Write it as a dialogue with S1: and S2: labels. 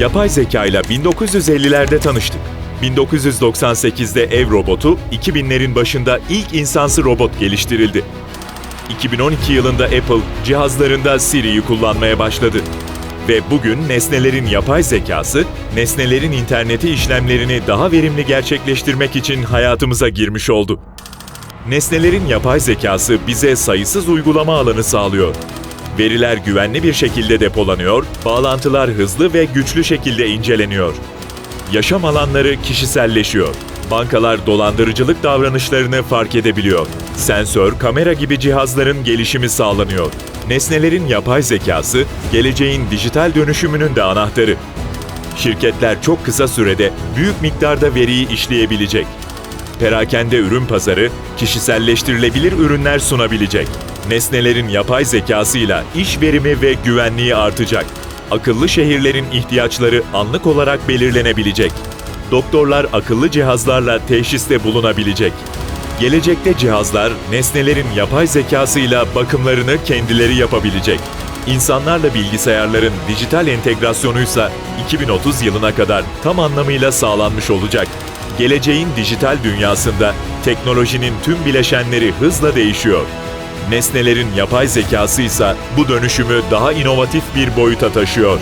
S1: Yapay zeka ile 1950'lerde tanıştık. 1998'de ev robotu, 2000'lerin başında ilk insansı robot geliştirildi. 2012 yılında Apple cihazlarında Siri'yi kullanmaya başladı. Ve bugün nesnelerin yapay zekası, nesnelerin interneti işlemlerini daha verimli gerçekleştirmek için hayatımıza girmiş oldu. Nesnelerin yapay zekası bize sayısız uygulama alanı sağlıyor. Veriler güvenli bir şekilde depolanıyor, bağlantılar hızlı ve güçlü şekilde inceleniyor. Yaşam alanları kişiselleşiyor. Bankalar dolandırıcılık davranışlarını fark edebiliyor. Sensör, kamera gibi cihazların gelişimi sağlanıyor. Nesnelerin yapay zekası, geleceğin dijital dönüşümünün de anahtarı. Şirketler çok kısa sürede büyük miktarda veriyi işleyebilecek. Perakende ürün pazarı, kişiselleştirilebilir ürünler sunabilecek. Nesnelerin yapay zekasıyla iş verimi ve güvenliği artacak. Akıllı şehirlerin ihtiyaçları anlık olarak belirlenebilecek. Doktorlar akıllı cihazlarla teşhiste bulunabilecek. Gelecekte cihazlar nesnelerin yapay zekasıyla bakımlarını kendileri yapabilecek. İnsanlarla bilgisayarların dijital entegrasyonuysa 2030 yılına kadar tam anlamıyla sağlanmış olacak. Geleceğin dijital dünyasında teknolojinin tüm bileşenleri hızla değişiyor. Nesnelerin yapay zekası ise bu dönüşümü daha inovatif bir boyuta taşıyor.